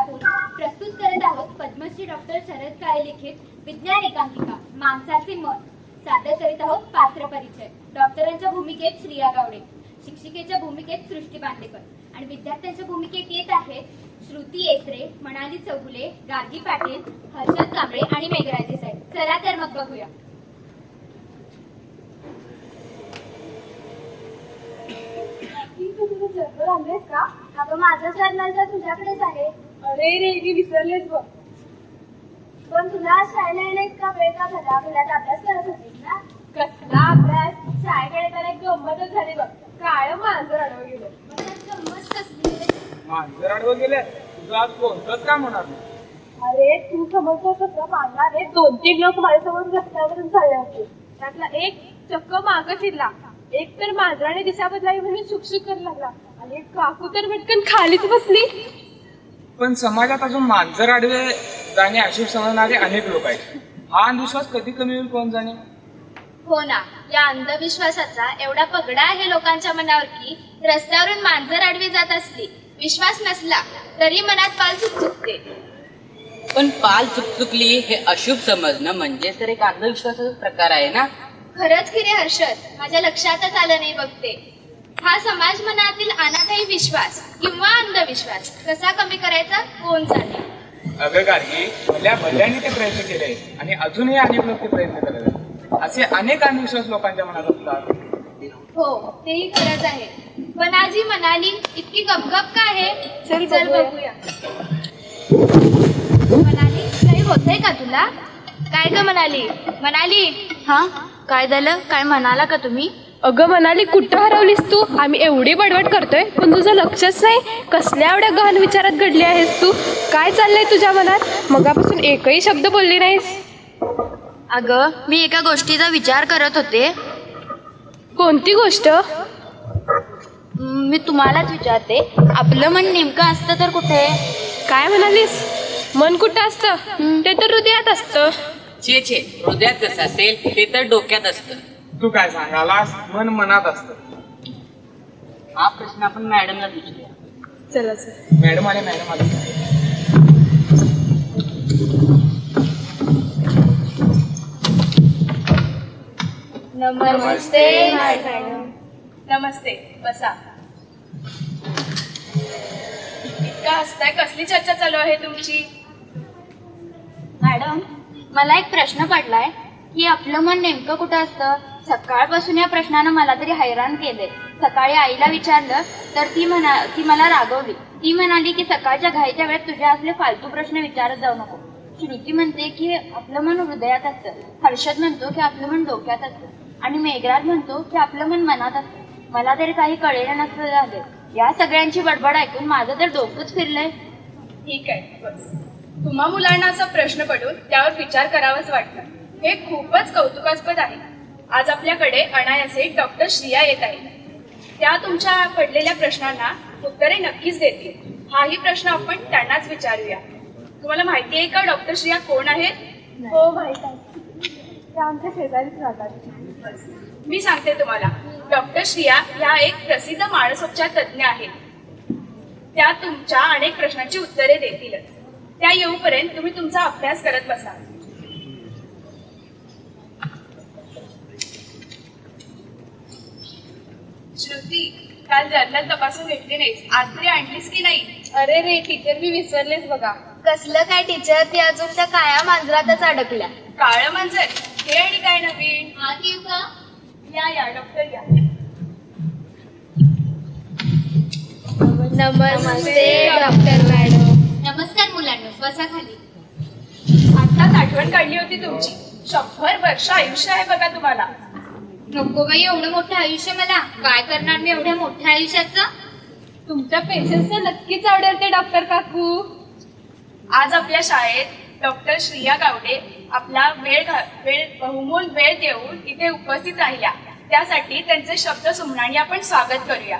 गडिंग्लज प्रस्तुत करत आहोत पद्मश्री डॉक्टर शरद काळे लिखित विज्ञान एकांकिका माणसाचे मन. सादर करीत आहोत पात्र परिचय. डॉक्टरांच्या भूमिकेत श्रिया गावडे शिक्षिकेच्या भूमिकेत सृष्टी बांदेकर. आणि विद्यार्थ्यांच्या भूमिकेत येत आहेत श्रुती एसरे मनाली चौगुले गार्गी पाटील हर्षद कांबळे आणि मेघराजे साहेब. चला तर मग बघूया. तू तुझं जर्नल आणलेस का? अगं माझं जर्नल तर तुझ्याकडेच आहे. अरे रे मी विसरलेच बघ. पण तुला शाळेला येण्या इतका वेळ का झाला? घरात अभ्यास करत होतीस ना? कसला अभ्यास? शाळेकडे तर एक गंमतच झाली बघ. काळ माझं अडव गेलं. मग त्यात गंमत कसली मांजर आडवं गेले तुझं आज कोणतंच काम होणार नाही. अरे तू समजतो कसं मागणारे दोन तीन लोक माझ्यासमोर रस्त्यावरून चालले होते. त्यातला एक चक्क मागं शिरला एक तर मांजराने दिशा बदलावी म्हणून शुकशुक करायला लागला. आणि एक काकू तर पटकन खालीच बसली. पण समाजात अजून मांजर आडवे जाणे अशुभ समजणारे अनेक लोक आहेत. हा अंधविश्वास कधी कमी होईल कोण जाणे? हो ना. या अंधविश्वासाचा एवढा पगडा आहे लोकांच्या मनावर की रस्त्यावरून मांजर आडवी जात असली विश्वास नसला तरी मनात पाल चुकचुकते. पण पाल चुकचुकली हे अशुभ समजणं म्हणजे तर एक अंधविश्वासाचा प्रकार आहे ना? खरंच की रे हर्षद माझ्या लक्षातच आलं नाही बघते हा समाज मनातील अनाठाई विश्वास किंवा अंधविश्वास कसा कमी करायचा? कोण जाणे? अगं गार्गी भल्या भल्याने ते प्रयत्न केले आणि अजूनही अनेक लोक ते प्रयत्न करत आहेत. असे अनेक अंधविश्वास लोकांच्या मनात असतात. हो तेही खरंच आहे. पण आज ही म्हणाली इतकी गपगप का आहे? चल चल बघूया. बघूया. म्हणाली काही होतंय का तुला? काय ग म्हणाली? म्हणाली हा? काय झालं? काय म्हणाला का तुम्ही? अगं म्हणाली कुठं हरवलीस तू? आम्ही एवढी बडबड करतोय पण तुझं लक्षच नाही. कसल्या एवढ्या गहन विचारात घडली आहेस तू? काय चाललंय तुझ्या मनात? मगापासून एकही शब्द बोलली नाहीस. अगं मी एका गोष्टीचा विचार करत होते. कोणती गोष्ट? म, मी तुम्हालाच विचारते. आपलं मन नेमकं असतं तर कुठे? काय म्हणालीस? मन कुठं असतं? ते तर हृदयात असतं. छे छे. हृदयात कसं असेल ते तर डोक्यात असतं. तू काय सांगालास मन मनात असतं. हा प्रश्न आपण मॅडमला विचारूया. चला चल मॅडम आले मॅडम आले. नमस्ते नमस्ते बसा. इतका हसताय कसली चर्चा चालू आहे तुमची? मॅडम मला एक प्रश्न पडलाय की आपलं मन नेमकं कुठं असतं? सकाळपासून या प्रश्नानं मला तरी हैराण केले सकाळी आईला विचारलं तर ती म्हणा ती मला रागवली. ती म्हणाली की सकाळच्या घाईच्या वेळेत तुझ्या असले फालतू प्रश्न विचारत जाऊ नको. श्रुती म्हणते की आपलं मन हृदयात असतं. हर्षद म्हणतो की आपलं मन डोक्यात असतं. आणि मेघराज म्हणतो की आपलं मन मनात असतं. मला तरी काही कळेलं नसतं झालं. या सगळ्यांची बडबड ऐकून माझं तर डोकंच फिरलंय. ठीक आहे बस. तुम्हा मुलांना असा प्रश्न पडून त्यावर विचार करावाच वाटतं हे खूपच कौतुकास्पद आहे. आज आपल्याकडे अनायासे डॉक्टर श्रिया येत आहे त्या तुमच्या पडलेल्या प्रश्नांना उत्तरे नक्कीच देतील. हाही प्रश्न आपण त्यांनाच विचारूया. तुम्हाला माहिती आहे का डॉक्टर श्रिया कोण आहेत? हो माहीत आहे. त्या आमच्या शेजारीच राहतात. मी सांगते तुम्हाला. डॉक्टर श्रिया ह्या एक प्रसिद्ध मानसोपचार तज्ज्ञ आहेत. त्या तुमच्या अनेक प्रश्नांची उत्तरे देतीलच. त्या येऊपर्यंत तुम्ही तुमचा अभ्यास करत बसा श्रुती काल जर्नल तपासून घेतली नाहीस आज तरी आणलीस की नाही? अरे रे टीचर मी विसरलेच बघा. कसलं काय टीचर ती अजून त्या काळ्या मांजरातच अडकल्या. काळं मांजर? हे आणि काय नवीन? आत येऊ का या या डॉक्टर या. नमस्ते डॉक्टर मॅडम नमस्कार मुलांना बसा खाली. आताच आठवण काढली होती तुमची. शंभर वर्ष आयुष्य आहे बघा तुम्हाला. नको बाई एवढं मोठं आयुष्य मला. काय करणार मी एवढ्या मोठ्या आयुष्याचं? तुमच्या पेशन्सना नक्कीच आवडेल ते डॉक्टर काकू. आज आपल्या शाळेत डॉक्टर श्रिया गावडे आपला वेळ वेळ बहुमोल वेळ देऊन इथे उपस्थित राहिल्या. त्यासाठी त्यांचे शब्द सुमणाने आपण स्वागत करूया.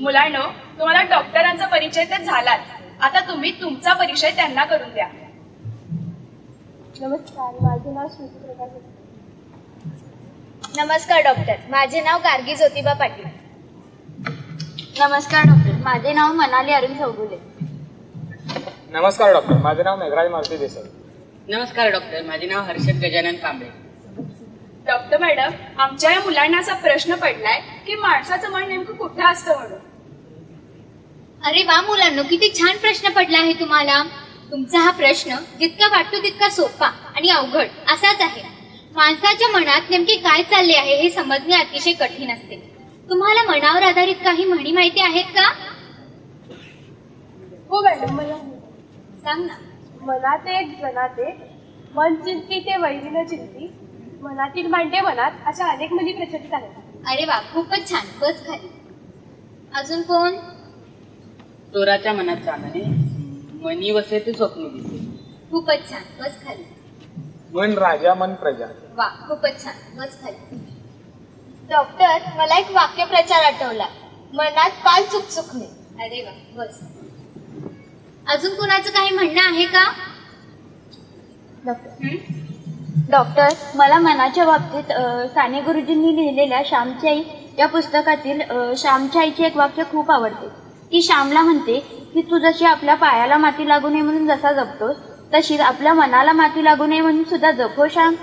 मुलांनो तुम्हाला डॉक्टरांचा परिचय तर झालाच. आता तुम्ही तुमचा परिचय त्यांना करून द्या. नमस्कार माझे नाव श्रुती प्रकाश नमस्कार डॉक्टर. माझे नाव गार्गी ज्योतिबा पाटील. नमस्कार डॉक्टर. माझे नाव मनाली अरुण चौगुले नमस्कार डॉक्टर. माझे नाव मेघराज मारुती देसाई. नमस्कार डॉक्टर. माझे नाव हर्षद गजानन कांबळे. डॉक्टर मॅडम आमच्या या मुलांना असा प्रश्न पडलाय की माणसाचं मन नेमकं कुठं असतं म्हणून? अरे वा मुलांनो किती छान प्रश्न पडला आहे तुम्हाला. तुमचा हा प्रश्न जितका वाटतो तितका सोपा आणि अवघड असाच आहे. माणसाच्या मनात नेमके काय चालले आहे हे समजणे अतिशय कठीण असते. तुम्हाला मनावर आधारित काही म्हणी माहिती आहेत का? हो मॅडम मला सांग ना. मनात एक जनाते मन चिंती ते वैरीनं चिंती मनातील मांडे मनात अशा अनेक मुली प्रचलित आहेत. अरे वा खूपच छान बस खाली. अजून कोण? चोराच्या मनात चांदणे मनी वसे ते स्वप्न दिसे खूपच छान बस खाली. मन राजा मन प्रजा. वा खूपच छान बस खाली. डॉक्टर मला एक वाक्यप्रचार आठवला. मनात पाल चुकचुकणे अरे वा बस. अजून कोणाचं काही म्हणणं आहे का? डॉक्टर हं? डॉक्टर मला मनाच्या बाबतीत अ, साने गुरुजींनी लिहिलेल्या श्यामची आई या पुस्तकातील अ, श्यामच्या आईचे एक वाक्य खूप आवडते. ती श्यामला म्हणते की तू जशी आपल्या पायाला माती लागू नये म्हणून जसा जपतोस तशीच आपल्या मनाला माती लागू नये म्हणून सुद्धा जपो श्याम?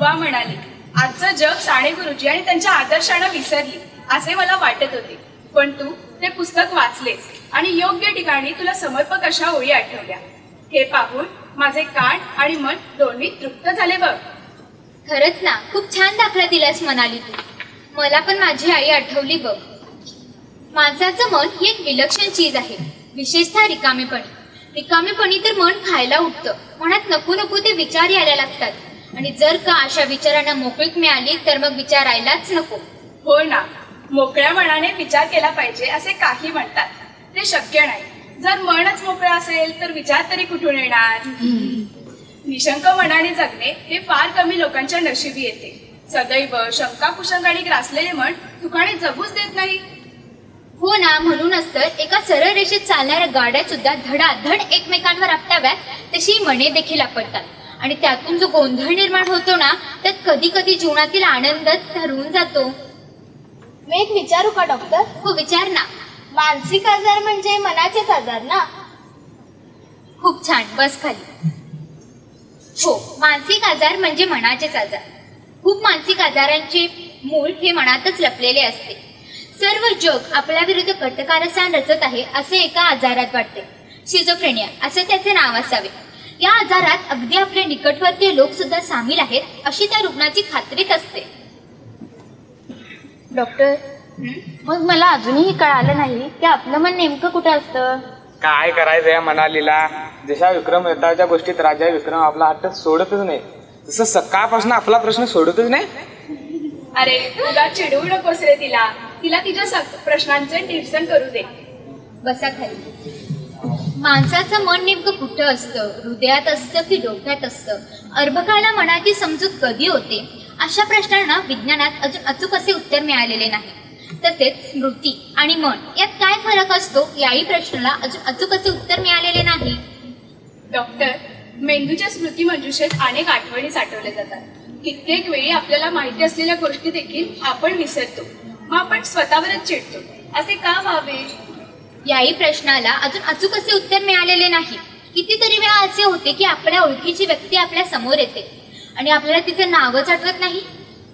वा म्हणाली. आजचं जग साने गुरुजी आणि त्यांच्या आदर्शानं विसरली असे मला वाटत होते. पण तू ते पुस्तक वाचलेस आणि योग्य ठिकाणी तुला समर्पक अशा ओळी आठवल्या. हे पाहून माझे कान आणि मन दोन्ही तृप्त झाले बघ. खरंच ना खूप छान दाखला दिलास म्हणाली तू. मला पण माझी आई आठवली बघ. माणसाचं मन ही एक विलक्षण चीज आहे. विशेषतः रिकामेपणी. रिकामेपणी तर मन खायला उठतं. मनात नको नको ते विचार यायला लागतात. आणि जर का अशा विचारांना मोकळीक मिळाली तर मग विचारायलाच नको. हो ना. मोकळ्या मनाने विचार केला पाहिजे असे काही म्हणतात. ते शक्य नाही. जर मनच मोकळं असेल तर विचार तरी कुठून येणार? निशंक मनाने जगणे हे फार कमी लोकांच्या नशिबी येते. सदैव शंका कुशंकाने ग्रासलेले मन सुखाने जगूच देत नाही. हो ना म्हणूनच तर एका सरळ रेषेत चालणाऱ्या गाड्या सुद्धा धडाधड एकमेकांवर आपटाव्यात तशी मने देखील आपटतात. आणि त्यातून जो गोंधळ निर्माण होतो ना त्यात कधी कधी जीवनातील आनंदच ठरवून जातो. मी एक विचारू का डॉक्टर? हो विचार ना. मानसिक आजार म्हणजे मनाचेच आजार ना? खूप छान बस खाली. हो मानसिक आजार म्हणजे मनाचेच आजार. खूप मानसिक आजारांचे मूळ हे मनातच लपलेले असते. सर्व जग आपल्या विरुद्ध कटकारस्थान रचत आहे असे एका आजारात वाटते. शिझोफ्रेनिया असे त्याचे नाव असावे. या आजारात अगदी आपले निकटवर्तीय लोक सुद्धा सामील आहेत अशी त्या रुग्णाची खात्रीच असते. डॉक्टर मग मला अजूनही कळालं नाही की आपलं मन नेमकं कुठं असतं? काय करायचं या मनालीला? जशा विक्रम येताच्या गोष्टीत राजा विक्रम आपला हट्ट सोडतच नाही. जसं सकाळपासून आपला प्रश्न सोडतच नाही. अरे तुला चिडवू नकोस रे तिला. तिला तिच्या प्रश्नांचे निरसन करू दे. बसा खाली. माणसाचं मन नेमकं कुठं असतं? हृदयात असतं की डोक्यात असतं? अर्भकाला मनाची समजूत कधी होते? अशा प्रश्नांना विज्ञानात अजून अचूक असे उत्तर मिळालेले नाही. तसेच स्मृती आणि मन यात काय फरक असतो? याही प्रश्नाला अजून अचूक असे उत्तर मिळालेले नाही. डॉक्टर मेंदूच्या स्मृती मंजुषेत अनेक आठवणी साठवल्या जातात. कित्येक वेळी आपल्याला माहिती असलेल्या गोष्टी देखील आपण विसरतो. मग आपण स्वतःवरच चिडतो. असे का व्हावे? याही प्रश्नाला अजून अचूक असे उत्तर मिळालेले नाही. कितीतरी वेळा असे होते की आपल्या ओळखीची व्यक्ती आपल्यासमोर येते आणि आपल्याला तिचे नावच आठवत नाही.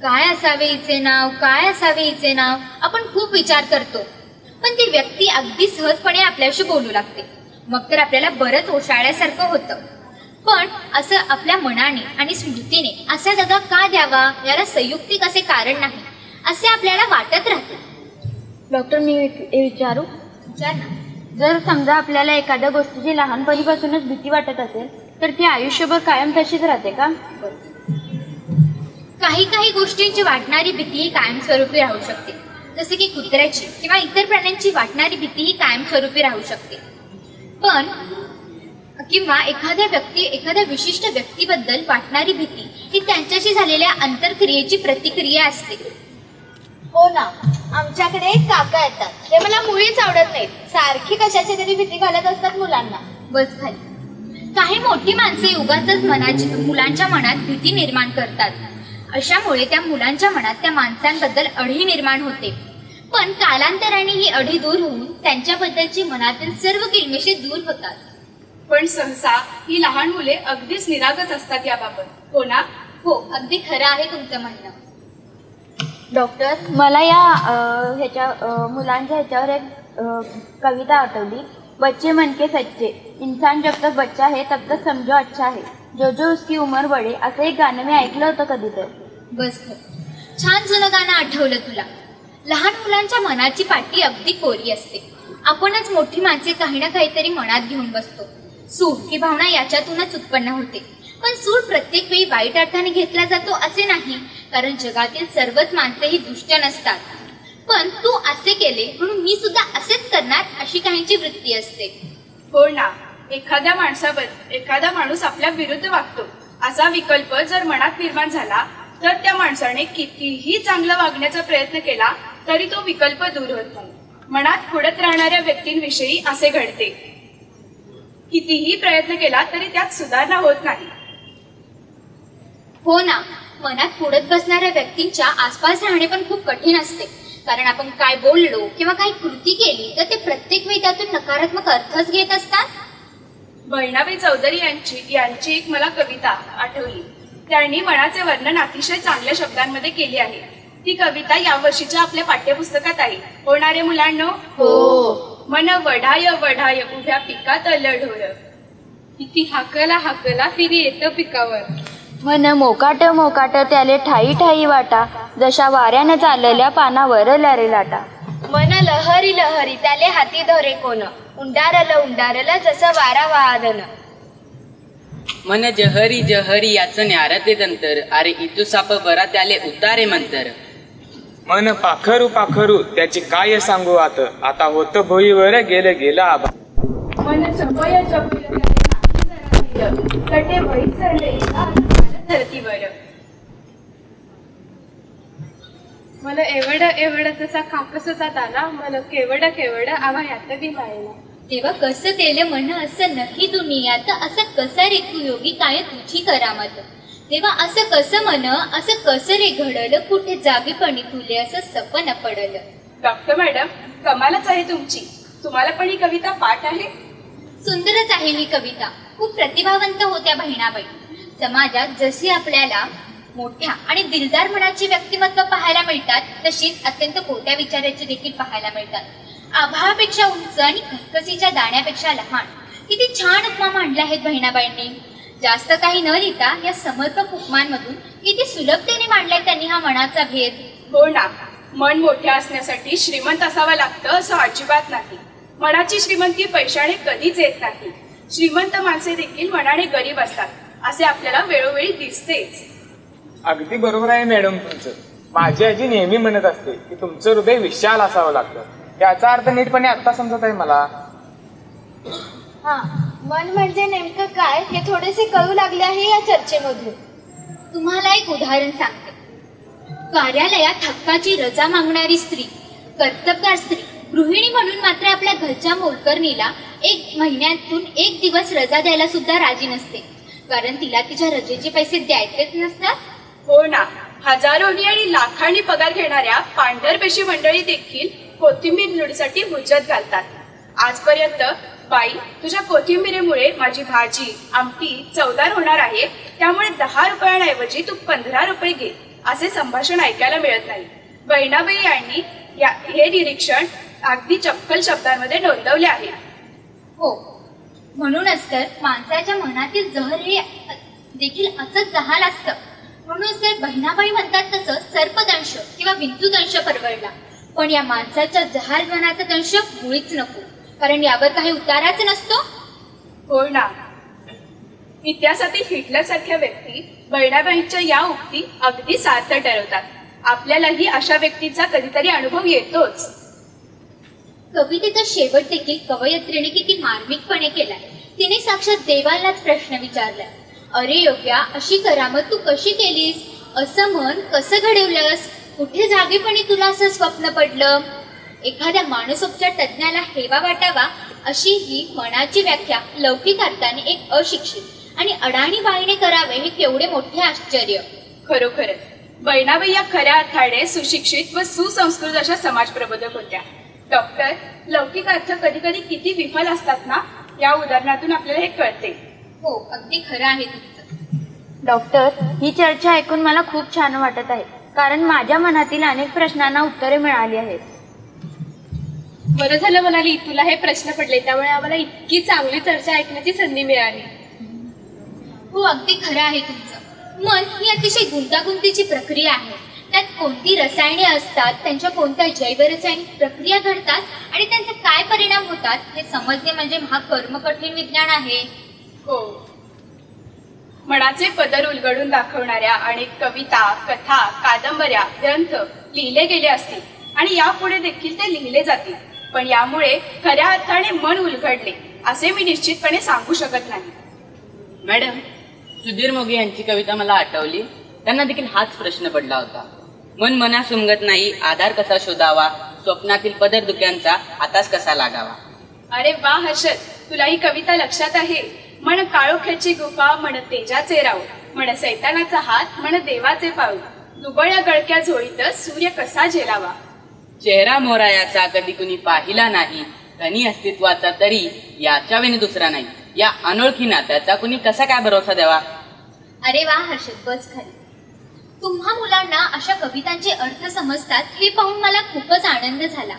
काय असावे हिचे नाव? काय असावे हिचे नाव? आपण खूप विचार करतो. पण ती व्यक्ती अगदी सहजपणे आपल्याशी बोलू लागते. मग तर आपल्याला बरंच ओशाळ्यासारखं होतं. पण असं आपल्या मनाने आणि स्मृतीने असा जागा का द्यावा? याला संयुक्तिक असे कारण नाही? असे आपल्याला वाटत राहते. डॉक्टर मी विच- विचारू? विचार ना. जर समजा आपल्याला एखाद्या गोष्टीची लहानपणीपासूनच भीती वाटत असेल तर ती आयुष्यभर कायम तशीच राहते का? काही काही गोष्टींची वाटणारी भीती ही कायमस्वरूपी राहू शकते. जसे की कुत्र्याची किंवा इतर प्राण्यांची वाटणारी भीती ही कायमस्वरूपी राहू शकते. पण किंवा एखाद्या व्यक्ती एखाद्या विशिष्ट व्यक्तीबद्दल वाटणारी भीती ही त्यांच्याशी झालेल्या आंतरक्रियेची प्रतिक्रिया असते. हो ना. आमच्याकडे एक काका येतात. ते मला मुळीच आवडत नाहीत. सारखी कशाची तरी भीती घालत असतात मुलांना. बस खाली. काही मोठी माणसे उगाच मनाची मुलांच्या मनात भीती निर्माण करतात. अशामुळे त्या मुलांच्या मनात त्या माणसांबद्दल अढी निर्माण होते. पण कालांतराने ही अढी दूर होऊन त्यांच्याबद्दलची मनातील सर्व किलमेशे दूर होतात. पण सहसा ही लहान मुले अगदीच निरागस असतात याबाबत. हो ना? हो अगदी खरं आहे तुमचं म्हणणं. डॉक्टर मला या अ, ह्याच्या अ, मुलांच्या ह्याच्यावर एक अ, कविता आठवली. बच्चे मन के सच्चे. इंसान जब तक बच्चा है तब तक समजो अच्छा है. जो जो उसकी उमर बढे असं एक गाणं मी ऐकलं होतं कधी तर बस खरं. छान जुनं गाणं आठवलं तुला. लहान मुलांच्या मनाची पाटी अगदी कोरी असते. आपणच मोठी माणसे काही ना काहीतरी मनात घेऊन बसतो. सुख ही भावना याच्यातूनच उत्पन्न होते. पण सूड प्रत्येक वेळी वाईट अर्थाने घेतला जातो असे नाही कारण जगातील सर्वच माणसे ही दुष्ट नसतात. पण तू असे केले म्हणून मी सुद्धा असेच करणार अशी काहींची वृत्ती असते. हो ना एखाद्या माणसावर एखादा माणूस आपल्या विरुद्ध वागतो असा विकल्प जर मनात निर्माण झाला तर त्या माणसाने कितीही चांगला वागण्याचा प्रयत्न केला तरी तो विकल्प दूर होत नाही. मनात खुडत राहणाऱ्या व्यक्तींविषयी असे घडते. कितीही प्रयत्न केला तरी त्यात सुधारणा होत नाही. हो ना मनात पुढत बसणाऱ्या व्यक्तींच्या आसपास राहणे पण खूप कठीण असते. कारण आपण काय बोललो किंवा काही कृती केली तर ते प्रत्येक वेळी त्यातून नकारात्मक अर्थच घेत असतात. बहिणाबाई चौधरी यांची यांची एक मला कविता आठवली. त्यांनी मनाचे वर्णन अतिशय चांगल्या शब्दांमध्ये केली आहे. ती कविता या वर्षीच्या आपल्या पाठ्यपुस्तकात आहे. होणारे मुलांनो हो. मन वढाय वढाय उभ्या पिकात लढोर किती हाकला हाकला फिरी येतं पिकावर. मन मोकाट मोकाट त्याले ठाई ठाई वाटा जशा वाऱ्यानं चाललेल्या पानावर लारे लाटा. मन लहरी लहरी त्याले हाती धरे कोण उंडारल उंडारल जसं वारा वादन. मन जहरी जहरी याचं न्यारते तंतर अरे इतू साप बरा त्याले उतारे मंतर. मन पाखरू पाखरू त्याची काय सांगू आत आता होत भोईवर गेलं गेलं आबा मन चपय चपय कटे चढले धरतीवर मला एवढं एवढं तसा कापसाचा दाना मला केवढ केवढ आवा ह्यात बी मायला तेव्हा कसं केलं म्हण असं नाही दुनियात असं कसं रे तू योगी? काय तुझी करामत? तेव्हा असं कसं म्हण असं कसं रे घडलं? कुठे जागीपणी तुले असं सपन पडलं. डॉक्टर मॅडम कमालच आहे तुमची. तुम्हाला पण ही कविता पाठ आहे? सुंदरच आहे ही कविता. खूप प्रतिभावंत होत्या बहिणाबाई. समाजात जशी आपल्याला मोठ्या आणि दिलदार मनाची व्यक्तिमत्व पाहायला मिळतात तशीच अत्यंत खोट्या विचाराची देखील पाहायला मिळतात. आभाळापेक्षा उंच आणि खसखसीच्या दाण्यापेक्षा लहान किती छान उपमा मांडल्या आहेत बहिणाबाईंनी. जास्त काही न लिहिता या समर्पक उपमांमधून किती सुलभतेने मांडलाय त्यांनी हा मनाचा भेद. हो ना मन मोठे असण्यासाठी श्रीमंत असावं लागतं असं अजिबात नाही. मनाची श्रीमंती पैशाने कधीच येत नाही. श्रीमंत माणसे देखील मनाने गरीब असतात. असे आपल्याला वेळोवेळी दिसतेच. अगदी बरोबर आहे मॅडम तुमचं. माझी आजी नेहमी म्हणत असते की तुमचं हृदय विशाल असावं लागतं. याचा अर्थ नीटपणे आता समजत आहे मला. हा मन म्हणजे नेमकं काय हे थोडेसे कळू लागले आहे या चर्चेमधून. तुम्हाला एक उदाहरण सांगते. कार्यालयात हक्काची रजा मागणारी स्त्री कर्तबगार स्त्री गृहिणी म्हणून मात्र आपल्या घरच्या मोलकरणीला एक महिन्यातून एक दिवस रजा द्यायला सुद्धा राजी नसते. कारण तिला तिच्या रजेचे पैसे द्यायचेच नसतात. हो ना. हजारोनी आणि लाखांनी पगार घेणाऱ्या पांढरपेशी मंडळी देखील कोथिंबीर निवडीसाठी हुज्जत घालतात. आजपर्यंत बाई तुझ्या कोथिंबिरीमुळे माझी भाजी आमटी चवदार होणार आहे. त्यामुळे दहा रुपयांऐवजी तू पंधरा रुपये घे असे संभाषण ऐकायला मिळत नाही. बहिणाबाई यांनी या हे निरीक्षण अगदी चपकल शब्दांमध्ये नोंदवले आहे. हो. म्हणूनच तर माणसाच्या मनातील जहर हे देखील असंच जहाल असतं. म्हणूनच तर बहिणाबाई म्हणतात तसं सर्पदंश किंवा विद्युदंश परवडला. पण या माणसाच्या जहाल मनाचा दंश मुळीच नको. कारण यावर काही उताराच नसतो. हो ना. इतिहासातील हिटलरसारख्या व्यक्ती बहिणाबाईंच्या या उक्ती अगदी सार्थ ठरवतात. आपल्यालाही अशा व्यक्तीचा कधीतरी अनुभव येतोच. कवितेचा शेवट देखील कवयत्रीने किती मार्मिकपणे केलाय. तिने साक्षात देवालाच प्रश्न विचारलाय. अरे योग्या अशी करामत तू कशी केलीस? असं मन कसं घडवलंस? कुठे जागेपणी तुला असं स्वप्न पडलं? एखाद्या मानसोपचार तज्ज्ञाला हेवा वाटावा अशी ही मनाची व्याख्या लौकिक अर्थाने एक अशिक्षित आणि अडाणी बाईने करावे हे केवढे मोठे आश्चर्य. खरोखरच. बहिणाबाई या खऱ्या अर्थाने सुशिक्षित व सुसंस्कृत अशा समाज प्रबोधक होत्या. डॉक्टर लौकिक अर्थ कधी कधी किती विफल असतात ना या उदाहरणातून आपल्याला हे कळते. हो अगदी खरं आहे तुमचं. डॉक्टर ही चर्चा ऐकून मला खूप छान वाटत आहे कारण माझ्या मनातील अनेक प्रश्नांना उत्तरे मिळाली आहेत. बरं झालं म्हणाली तुला हे प्रश्न पडले त्यामुळे आम्हाला इतकी चांगली चर्चा ऐकण्याची संधी मिळाली. हो अगदी खरं आहे तुमचं. मन ही अतिशय गुंतागुंतीची प्रक्रिया आहे. त्यात कोणती रसायने असतात त्यांच्या कोणत्या जैवरासायनिक प्रक्रिया घडतात आणि त्यांचे काय परिणाम होतात हे समजणे म्हणजे हा कर्मकठीण विज्ञान आहे. हो. मनाचे पदर उलगडून दाखवणाऱ्या अनेक कविता कथा कादंबऱ्या ग्रंथ लिहिले गेले असतील आणि यापुढे देखील ते लिहिले जातील. पण यामुळे खऱ्या अर्थाने मन उलगडले असे मी निश्चितपणे सांगू शकत नाही. मॅडम सुधीर मोगे यांची कविता मला आठवली. त्यांना देखील हाच प्रश्न पडला होता. मन मनास उमगत नाही आधार कसा शोधावा स्वप्नातील पदर दुक्यांचा आताच कसा लागावा? अरे वा हर्षद तुला ही कविता लक्षात आहे. म्हण काळोख्याची गुफा म्हण तेजाचे राऊ म्हण सैतानाचा हात म्हण देवाचे पाऊल. दुबळ्या गळक्या झोळीत सूर्य कसा झेलावा? चेहरा मोरा याचा कधी कुणी पाहिला नाही धनी अस्तित्वाचा तरी याच्या विनी दुसरा नाही. या अनोळखी नात्याचा कुणी कसा काय भरोसा द्यावा? अरे वा हर्षद बस खाली तुम्हा मुलांना अशा कवितांचे अर्थ समजतात हे पाहून मला खूपच आनंद झाला.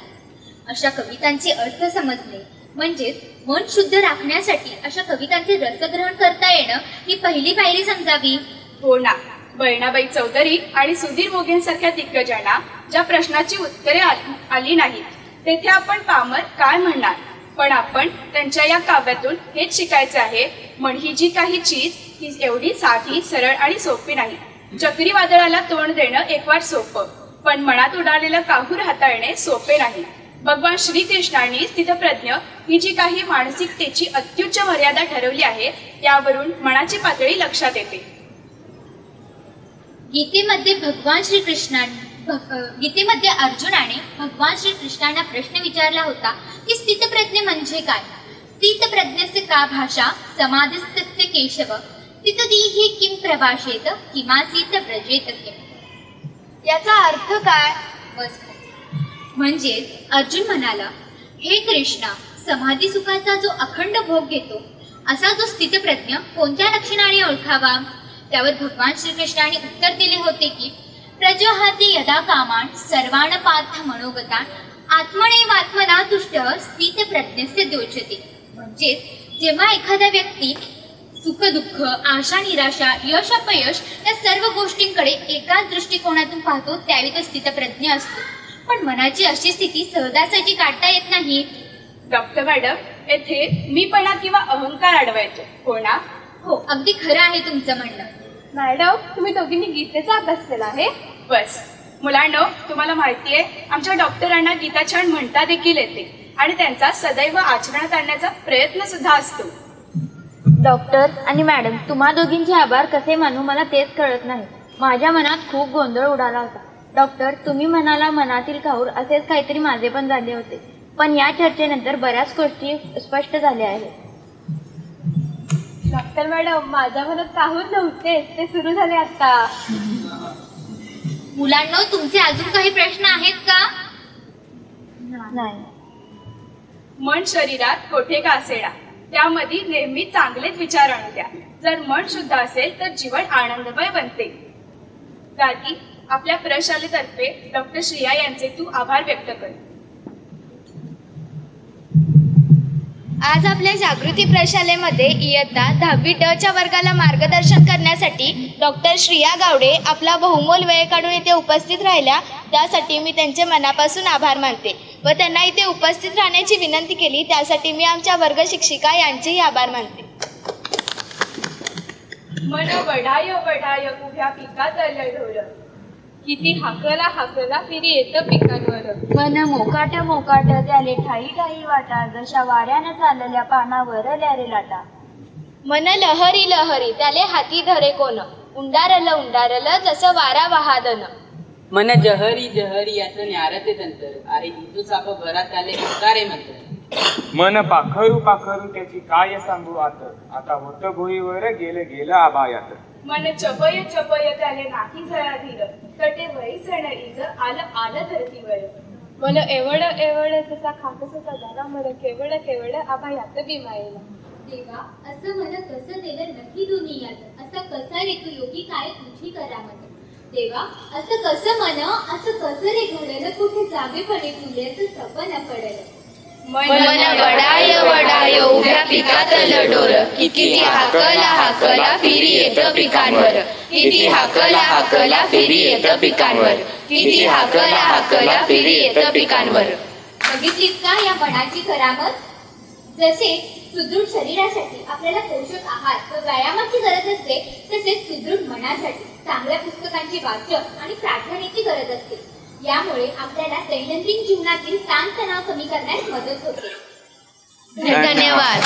अशा कवितांचे अर्थ समजणे म्हणजेच मन शुद्ध राखण्यासाठी अशा कवितांचे रसग्रहण करता येणं ही पहिली पायरी समजावी. हो ना. बहिणाबाई चौधरी आणि सुधीर मोघेंसारख्या दिग्गजांना ज्या प्रश्नाची उत्तरे आली आली नाहीत तेथे आपण पामर काय म्हणणार? पण आपण त्यांच्या या काव्यातून हेच शिकायचे आहे म्हण ही जी काही चीज ही एवढी साधी सरळ आणि सोपी नाही. चक्रीवादळाला तोंड देणं एक वार सोपं पण मनात उडालेलं काहूर हाताळणे सोपे नाही. भगवान श्रीकृष्णांनी स्थितप्रज्ञ ही जी काही मानसिकतेची अत्युच्च मर्यादा ठरवली आहे यावरून मनाची पातळी लक्षात येते. गीतेमध्ये भगवान श्रीकृष्णांनी गीतेमध्ये अर्जुनाने भगवान श्रीकृष्णांना प्रश्न विचारला होता की स्थितप्रज्ञ म्हणजे काय? स्थितप्रज्ञस्य का भाषा? समाधिस्तस्य केशव? स्थितदीहि किं प्रभाषेत किमासीत व्रजेत किम याचा अर्थ काय? बस म्हणजे अर्जुन म्हणाला हे कृष्णा समाधी सुखाचा जो अखंड भोग घेतो असा जो स्थितप्रज्ञ कोणत्या लक्षणाने ओळखावा? त्यावर भगवान श्रीकृष्णाने उत्तर दिले होते की प्रजहाती यदा कामान सर्वान पार्थ मनोगतान आत्मने वात्मना तुष्ट स्थितप्रज्ञस्य दोचते म्हणजेच जेव्हा एखादा व्यक्ती सुख दुःख आशा निराशा यश अपयश या सर्व गोष्टींकडे एकाच दृष्टिकोनातून पाहतो त्यावेळी तो स्थितप्रज्ञ असतो. पण मनाची अशी स्थिती सहजासहजी काढता येत नाही. डॉक्टर मॅडम येथे मीपणा किंवा अहंकार अडवायचो हो ना? हो अगदी खरं आहे तुमचं म्हणणं. मॅडम तुम्ही दोघींनी गीतेचा अभ्यास केला आहे? बस. मुलांनो तुम्हाला माहिती आहे आमच्या डॉक्टरांना गीता छान म्हणता देखील येते आणि त्यांचा सदैव आचरणात आणण्याचा प्रयत्न सुद्धा असतो. डॉक्टर आणि मॅडम तुम्हा दोघींचे आभार कसे मानू मला तेच कळत नाही. माझ्या मनात खूप गोंधळ उडाला होता. डॉक्टर तुम्ही म्हणाला मनातील काहूर असेच काहीतरी माझे पण झाले होते. पण या चर्चेनंतर बऱ्याच गोष्टी स्पष्ट झाल्या आहेत. डॉक्टर मॅडम माझ्या मनात काहून नव्हते. ते सुरू झाले आता. मुलांना तुमचे अजून काही प्रश्न आहेत का? नाही. मन शरीरात कोठे का असेना त्यामध्ये नेहमी चांगलेच विचार आणू द्या. जर मन शुद्ध असेल तर जीवन आनंदमय बनते. दादी आपल्या प्रशालेतर्फे डॉक्टर श्रिया यांचे तू आभार व्यक्त कर. आज आपल्या जागृती प्रशालेमध्ये इयत्ता दहावी ड च्या वर्गाला मार्गदर्शन करण्यासाठी डॉक्टर श्रिया गावडे आपला बहुमोल वेळ काढून इथे उपस्थित राहिल्या. त्यासाठी मी त्यांचे मनापासून आभार मानते. व त्यांना इथे उपस्थित राहण्याची विनंती केली. त्यासाठी मी आमच्या वर्ग शिक्षिका यांचेही आभार मानते. मन वढाय वढाय उभ्या पिकात ढोर. किती हाकला हाकला फिरी येतं पिकांवर. मन मोकाट मोकाट त्याले ठाई ठाई वाटा. जशा वाऱ्यानं चालल्या पानावर रे लाटा. मन लहरी लहरी त्याले हाती धरे कोण? उंडारल उंडारल जसं वारा वहादन. मन जहरी जहरी याचं न्यारते तंतर. अरे हिंदू साप भरात आले उतारे मंत्र मन पाखरू पाखरू त्याची काय सांगू आत? आता होत भुईवर गेलं गेलं आबायात. मन चपय चपय त्याले नाही झळा धीर तटे वळी सण इज आलं आलं धरतीवर. मन एवढ एवढ तसा खाकसचा झाला मन केवळ केवळ आभा यात बिमायला. देवा असं मन कसं देव नक्की दुनियात. असा कसा रे तू योगी काय तुझी करामत देवा असं कसं मन असं कसं रे घडलं कुठे जागेपणे तुले असं सपन पडलं. मन वडाय वडाय उभ्या पिकातलं डोर. किती हाकला हाकला फिरी येत पिकांवर. किती हाकला हाकला फिरी येत पिकांवर. किती हाकला हाकला फिरी येत पिकांवर. बघितलीत का या मनाची करामत? जसे सुदृढ शरीरासाठी आपल्याला पोषक आहार व व्यायामाची गरज असते तसेच सुदृढ मनासाठी. चांगल्या पुस्तकांचे वाचक आणि प्रार्थनेची गरज असते. यामुळे आपल्याला दैनंदिन जीवनातील ताणतणाव कमी करण्यास मदत होते. धन्यवाद.